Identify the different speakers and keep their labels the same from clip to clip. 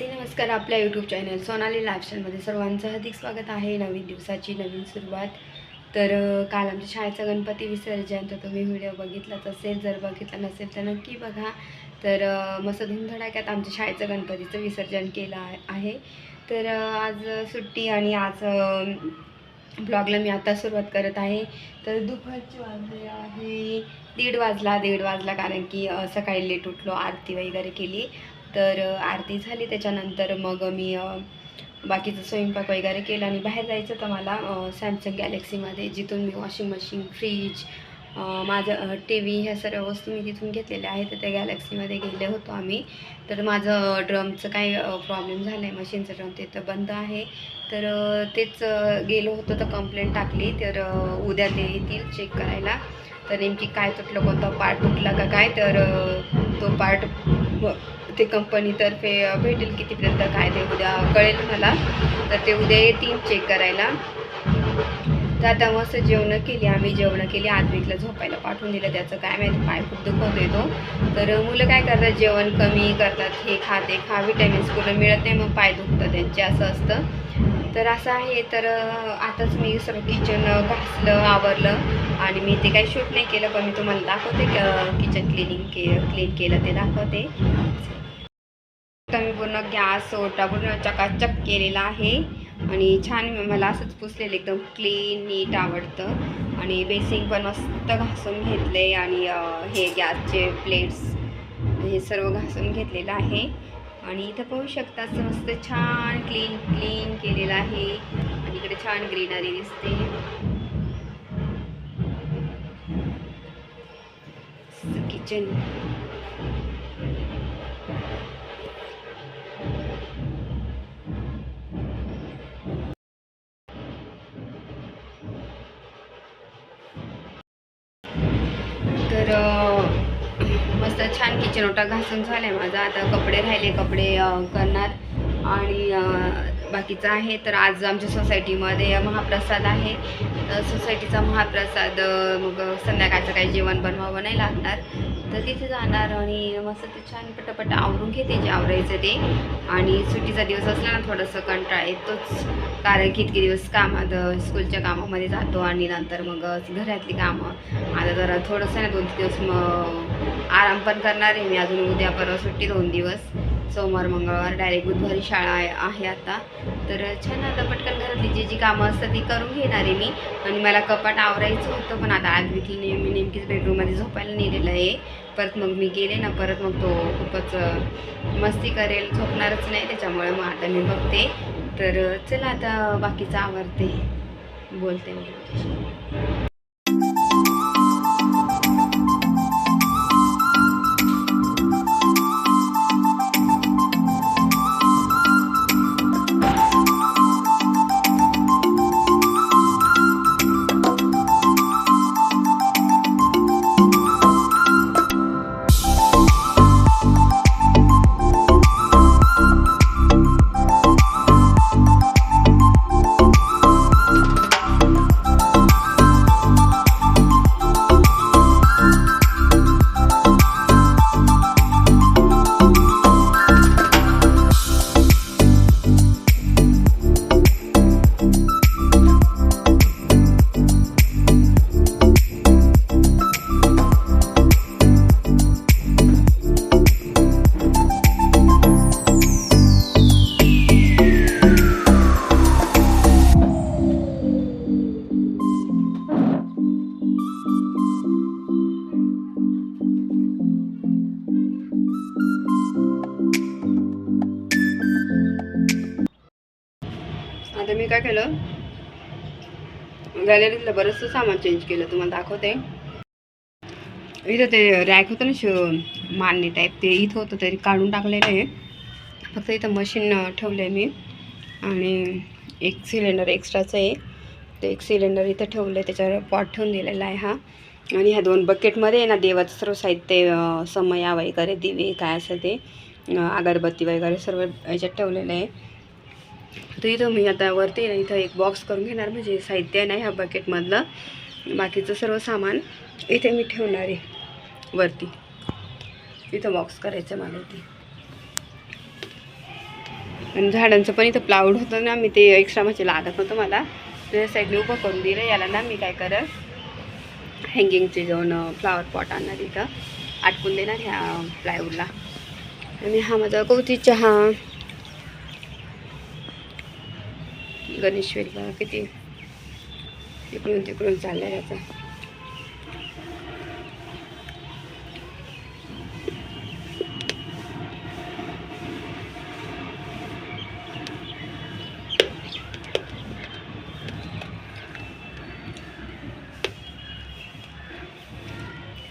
Speaker 1: नमस्ते नमस्कार आपल्या YouTube channel Sonali लाईफस्टाईलमध्ये सर्वांचं हार्दिक स्वागत आहे. नवीन दिवसाची नवीन सुरुवात. तर काल आमच्या शाळेचा गणपती विसर्जन तर तुम्ही व्हिडिओ बघितलाच असेल. जर बघितला नसेल तर नक्की बघा. तर मस्त धुमधडाक्यात आमच्या शाळेचं गणपतीचं विसर्जन केलं आहे- तर आज सुट्टी आणि आज ब्लॉगला मी आता सुरुवात करत आहे. तर दुपारची वाजले आहे. दीड वाजला दीड वाजला कारण की सकाळी लेट उठलो आरती वगैरे केली. तर आरती झाली. त्याच्यानंतर मग मी बाकीचं स्वयंपाक वगैरे केला आणि बाहेर जायचं तर मला सॅमसंग गॅलेक्सीमध्ये जिथून मी वॉशिंग मशीन फ्रीज माझं टी व्ही ह्या सर्व वस्तू मी तिथून घेतलेल्या आहेत. तर त्या गॅलेक्सीमध्ये गेले होतो आम्ही. तर माझं ड्रमचं काय प्रॉब्लेम झालं आहे मशीनचं ड्रम ते तर बंद आहे. तर तेच गेलो होतो तर कंप्लेंट टाकली. तर उद्या ते येतील चेक करायला. तर नेमकी काय तुटलं कोणता पार्ट तुटला का काय? तर तो पार्ट ते कंपनीतर्फे भेटेल कितीपर्यंत काय ते उद्या कळेल मला. तर ते उद्या येतील चेक करायला. तर आता मस्त जेवणं केली आम्ही जेवणं केली. आद्विकला झोपायला पाठवून दिलं. त्याचं काय माहिती पाय खूप दुखत येतो तर मुलं काय करतात जेवण कमी करतात. हे खाते खा. विटॅमिन्स कुठं मिळत नाही मग पाय दुखतात त्यांचे असं असतं. तर असं आहे. तर आताच मी सर्व किचन घासलं आवरलं. आणि मी ते काही शूट नाही केलं पण मी तुम्हाला दाखवते किचन क्लिनिंग के क्लीन केलं ते दाखवते. आता मी पूर्ण गॅस ओटा पूर्ण चकाचक केलेला आहे. आणि छान मला असंच पुसलेलं एकदम क्लीन नीट आवडतं. आणि बेसिंग पण मस्त घासून घेतले आणि हे गॅसचे प्लेट्स हे सर्व घासून घेतलेलं आहे. आणि इथं पाहू शकता असं मस्त छान क्लीन क्लीन केलेलं आहे. आणि इकडे छान ग्रीनरी दिसते. किचन तर मस्त छान किचन ओटा घासून झालाय माझा. आता कपडे राहिले कपडे करणार. आणि बाकीचं आहे. तर आज आमच्या सोसायटीमध्ये महाप्रसाद आहे. सोसायटीचा महाप्रसाद मग संध्याकाळचं काही जेवण बनवावं नाही लागणार. तर तिथे जाणार आणि मस्त ते छान पटापट आवरून घेते जे आवरायचं ते. आणि सुट्टीचा दिवस असला ना थोडंसं कंटाळा येतोच. कारण की इतके दिवस कामात स्कूलच्या कामामध्ये जातो आणि नंतर मग घरातली कामं. आता जरा थोडंसं ना दोन तीन दिवस मग आराम पण करणार आहे मी. अजून उद्या परवा सुट्टी दोन दिवस. सोमवार मंगळवार डायरेक्ट बुधवारी शाळा आहे आता. तर छान आता पटकन घरातली जी जी कामं असतात ती करून घेणार आहे मी. आणि मला कपाट आवरायचं होतं पण आता आज विकली नेहमी नेमकीच बेडरूममध्ये झोपायला नेलेलं आहे. परत मग मी गेले ना परत मग तो खूपच मस्ती करेल झोपणारच नाही त्याच्यामुळे मग आता मी बघते. तर चला आता बाकीचं आवरते. बोलते काय केलं? गॅलरीतलं बरंचसं सामान चेंज केलं तुम्हाला दाखवते. इथं ते रॅक होतं ना श मानणे टाईप ते इथं होतं तरी काढून टाकलेलं आहे. फक्त इथं मशीन ठेवलं आहे मी. आणि एक सिलेंडर एक्स्ट्राचं आहे. ते एक सिलेंडर इथं ठेवलं आहे त्याच्यावर पॉट ठेवून दिलेला आहे हा. आणि ह्या दोन बकेटमध्ये आहे ना देवाचं सर्व साहित्य समया वगैरे दिवे काय असं ते अगरबत्ती वगैरे सर्व याच्यात ठेवलेलं आहे. तर इथं मी आता वरती ना इथं एक बॉक्स करून घेणार म्हणजे साहित्य नाही ह्या बकेटमधलं बाकीचं सर्व सामान इथे मी ठेवणार आहे वरती. इथं बॉक्स करायचं मला इथे. आणि झाडांचं पण इथं प्लाऊड होतं ना मी ते एक्स्ट्रा म्हणजे लागत होतं मला. त्या साईडने उभं करून दिलं याला ना मी काय करत हँगिंगचे जाऊन फ्लावर पॉट आणणार इथं. आटकून देणार ह्या प्लायवूडला आणि हा माझा कवती चहा गणेश बघा किती इकडून तिकडून चालला त्याचा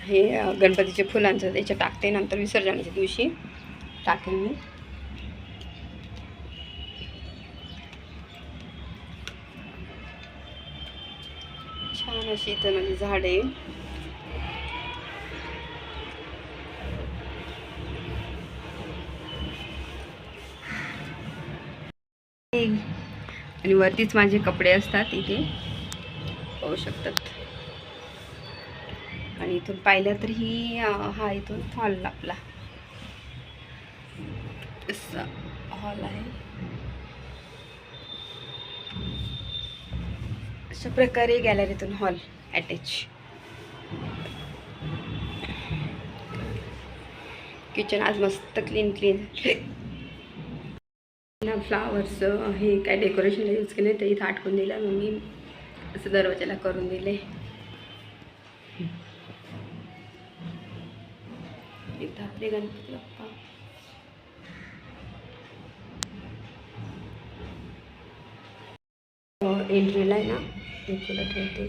Speaker 1: हे गणपतीच्या गणपतीचे फुलांचं त्याच्या टाकते नंतर विसर्जनाच्या दिवशी टाकेन मी छान अशी इथं म्हणजे झाडे आणि वरतीच माझे कपडे असतात इथे. पाहू शकतात. आणि इथून पाहिलं तर ही हा इथून हॉल आपला. हॉल आहे. अशा प्रकारे गॅलरीतून हॉल अटॅच किचन आज मस्त क्लीन क्लीन ना फ्लावर्स हे काय डेकोरेशनला यूज केले ते इथं आटकून दिलं. मग मी असं दरवाजाला करून दिले. इथं आपले गणपती बाप्पा. हो, एंट्रीला आहे ना. तुला ठेवते.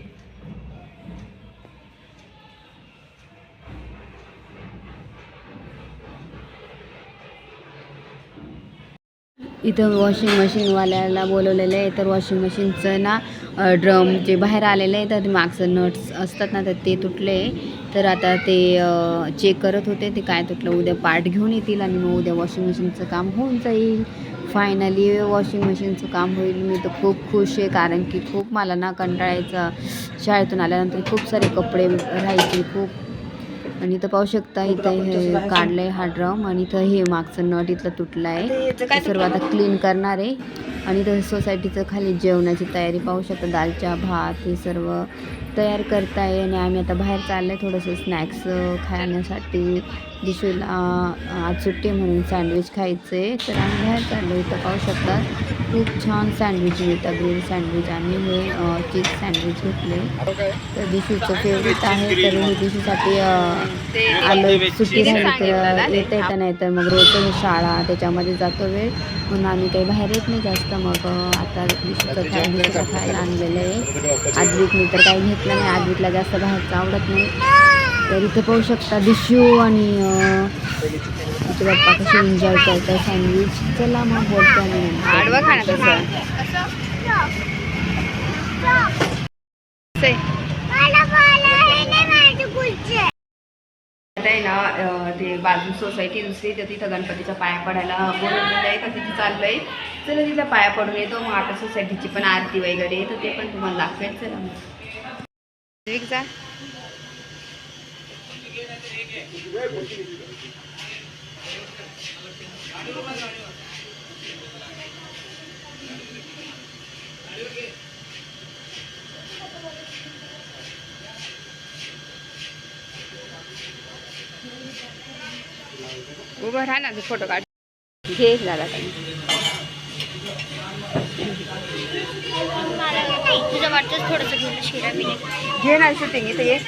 Speaker 1: इथं वॉशिंग मशीनवाल्याला बोलवलेलं आहे. तर वॉशिंग मशीनचं ना ड्रम जे बाहेर आलेलं आहे तर मागचं नट्स असतात ना तर ते तुटले. तर आता ते चेक करत होते. ते काय तुटलं? उद्या पार्ट घेऊन येतील आणि मग उद्या वॉशिंग मशीनचं काम होऊन जाईल. फायनली वॉशिंग मशीनचं काम होईल. मी तर खूप खुश आहे कारण की खूप मला ना कंटाळायचं. शाळेतून आल्यानंतर खूप सारे कपडे राहायचे खूप. आणि इथं पाहू शकता इथं हे काढलं आहे हा ड्रम आणि इथं हे मागचं नट इथलं तुटलं आहे सर्व आता क्लीन करणार आहे. आणि इथं सोसायटीचं खाली जेवणाची तयारी पाहू शकता दालच्या भात हे सर्व. तयार करताय आणि आम्ही आता बाहेर चाललं आहे थोडंसं स्नॅक्स खाण्यासाठी. दिशूला आज सुट्टी म्हणून सँडविच खायचं आहे तर आम्ही बाहेर चाललो इथं पाहू शकतात. खूप छान सँडविच मिळतात ग्रीन सँडविच. आम्ही हे चीज सँडविच घेतले. तर दिशूचं फेवरेट आहे तर हे दिशूसाठी आलो. सुट्टी झाली तर येता येता नाही तर मग रोज शाळा. त्याच्यामध्ये जातो वेळ. म्हणून आम्ही काही बाहेर येत नाही जास्त. मग आता दिशूचं काय दिशूला खायला आणलेलं आहे. आद्विकने तर काही घेतलं नाही. आद्विकला जास्त बाहेरचं आवडत नाही. तर इथे पाहू शकता दिशू आणि अं, तिचे बाप्पा कसे एन्जॉय करतात सँडविच चला मग बोलतो आम्ही आडवा खाणं तसं. आहे ना ते बाजू सोसायटी दुसरी तर तिथं गणपतीच्या पाया पडायला बोलवलेलं आहे तर तिथे चाललंय. चला तिथं पाया पडून येतो. मग आता सोसायटीची पण आरती वगैरे आहे, तर ते पण तुम्हाला दाखवेल चला मग. जा. उभं राहा ना फोटो काढ. घे झाला काही
Speaker 2: तुझं वाटतंच थोडंसं घेऊन शिरा
Speaker 1: घे ना शूटिंग इथे ये.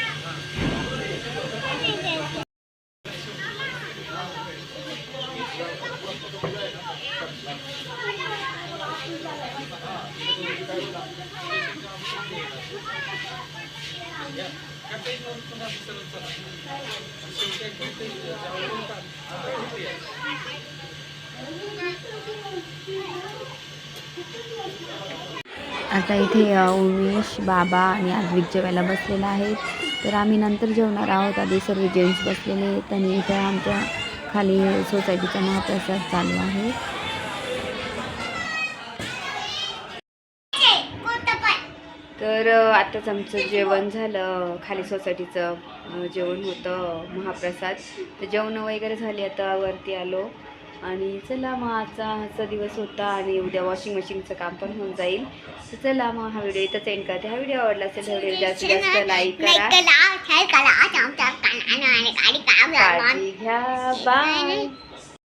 Speaker 3: आता इथे उमेश बाबा आणि आद्विक जेवायला बसलेला आहेत. तर आम्ही नंतर जेवणार आहोत. आधी सर्व जेंट्स बसलेले आहेत आणि इथे आमच्या खाली सोसायटीचा महाप्रसाद चालू आहे.
Speaker 1: तर आताच आमचं जेवण झालं. खाली सोसायटीचं जेवण होतं महाप्रसाद. तर जेवण वगैरे झाली आता वरती आलो. आणि चला मग आजचा आजचा दिवस होता आणि उद्या वॉशिंग मशीनचं काम पण होऊन जाईल. तर चला मग हा व्हिडिओ इथंच एंड करते. हा व्हिडिओ आवडला असेल व्हिडिओ जास्तीत जास्त लाईक करा. काळजी घ्या. बाय